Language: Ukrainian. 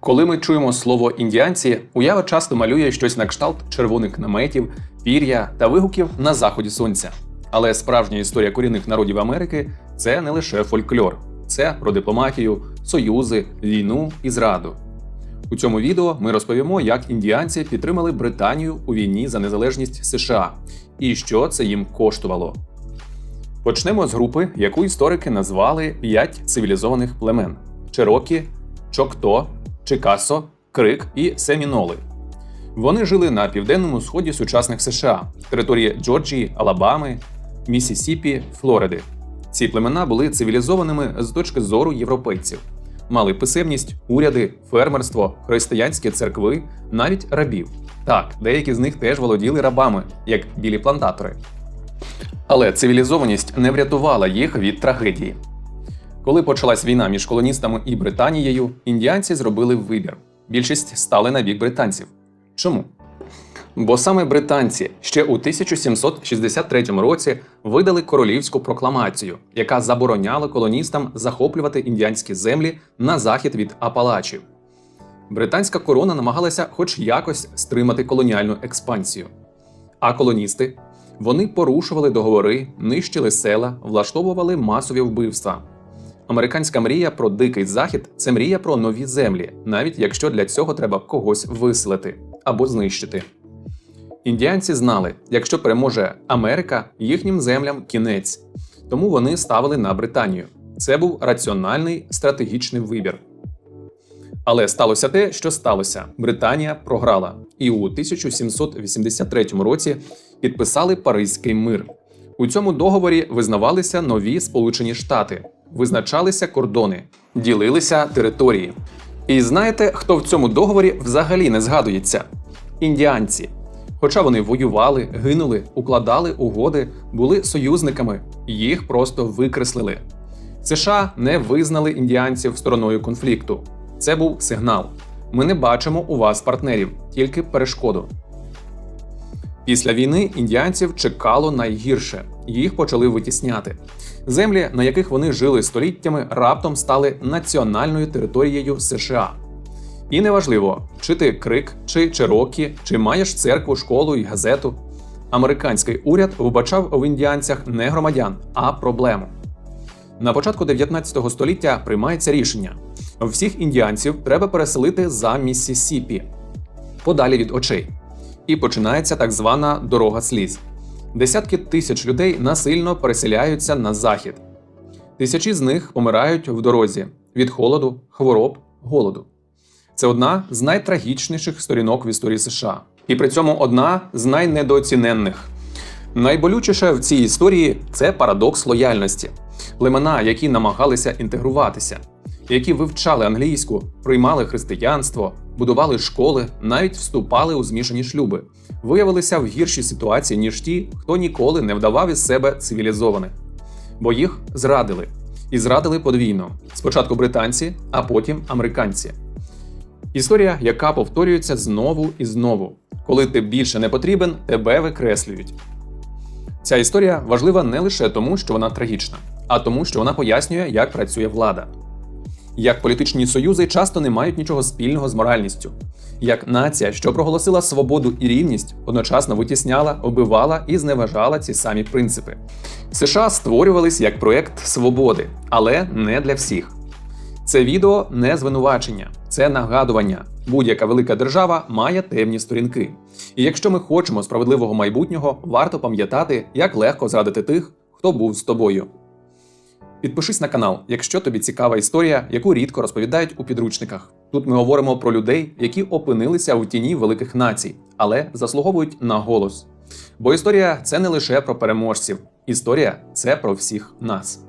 Коли ми чуємо слово індіанці, уява часто малює щось на кшталт червоних наметів, пір'я та вигуків на заході сонця. Але справжня історія корінних народів Америки це не лише фольклор, це про дипломатію, союзи, війну і зраду. У цьому відео ми розповімо, як індіанці підтримали Британію у війні за незалежність США і що це їм коштувало. Почнемо з групи, яку історики назвали п'ять цивілізованих племен: Черокі, Чокто, Чикасо, Крик і Семіноли. Вони жили на південному сході сучасних США, території Джорджії, Алабами, Місісіпі, Флориди. Ці племена були цивілізованими з точки зору європейців, мали писемність, уряди, фермерство, християнські церкви, навіть рабів. Так, деякі з них теж володіли рабами, як білі плантатори. Але цивілізованість не врятувала їх від трагедії. Коли почалась війна між колоністами і Британією, індіанці зробили вибір. Більшість стали на бік британців. Чому? Бо саме британці ще у 1763 році видали королівську прокламацію, яка забороняла колоністам захоплювати індіанські землі на захід від Апалачів. Британська корона намагалася хоч якось стримати колоніальну експансію. А колоністи вони порушували договори, нищили села, влаштовували масові вбивства. Американська мрія про дикий захід це мрія про нові землі, навіть якщо для цього треба когось виселити або знищити. Індіанці знали, якщо переможе Америка, їхнім землям кінець, тому вони ставили на Британію. Це був раціональний стратегічний вибір. Але сталося те, що сталося. Британія програла, і у 1783 році підписали Паризький мир. У цьому договорі визнавалися нові Сполучені Штати, визначалися кордони, ділилися території. І знаєте, хто в цьому договорі взагалі не згадується? Індіанці. Хоча вони воювали, гинули, укладали угоди, були союзниками, їх просто викреслили. США не визнали індіанців стороною конфлікту. Це був сигнал. Ми не бачимо у вас партнерів, тільки перешкоду. Після війни індіанців чекало найгірше. Їх почали витісняти. Землі, на яких вони жили століттями, раптом стали національною територією США. І неважливо, чи ти крик, чи черокі, чи маєш церкву, школу і газету. Американський уряд вбачав в індіанцях не громадян, а проблему. На початку 19 століття приймається рішення: всіх індіанців треба переселити за Міссісіпі, подалі від очей. І починається так звана дорога сліз. Десятки тисяч людей насильно переселяються на захід. Тисячі з них помирають в дорозі від холоду, хвороб, голоду. Це одна з найтрагічніших сторінок в історії США, і при цьому одна з найнедооціненних. Найболючіше в цій історії це парадокс лояльності. Племена, які намагалися інтегруватися, які вивчали англійську, приймали християнство, будували школи, навіть вступали у змішані шлюби, виявилися в гіршій ситуації, ніж ті, хто ніколи не вдавав із себе цивілізованих. Бо їх зрадили. І зрадили подвійно: спочатку британці, а потім американці. Історія, яка повторюється знову і знову. Коли ти більше не потрібен, тебе викреслюють. Ця історія важлива не лише тому, що вона трагічна, а тому, що вона пояснює, як працює влада. Як політичні союзи часто не мають нічого спільного з моральністю, як нація, що проголосила свободу і рівність, одночасно витісняла, оббивала і зневажала ці самі принципи. США створювались як проект свободи, але не для всіх. Це відео не звинувачення, це нагадування. Будь-яка велика держава має темні сторінки. І якщо ми хочемо справедливого майбутнього, варто пам'ятати, як легко зрадити тих, хто був з тобою. Підпишись на канал, якщо тобі цікава історія, яку рідко розповідають у підручниках. Тут ми говоримо про людей, які опинилися у тіні великих націй, але заслуговують на голос. Бо історія це не лише про переможців, історія це про всіх нас.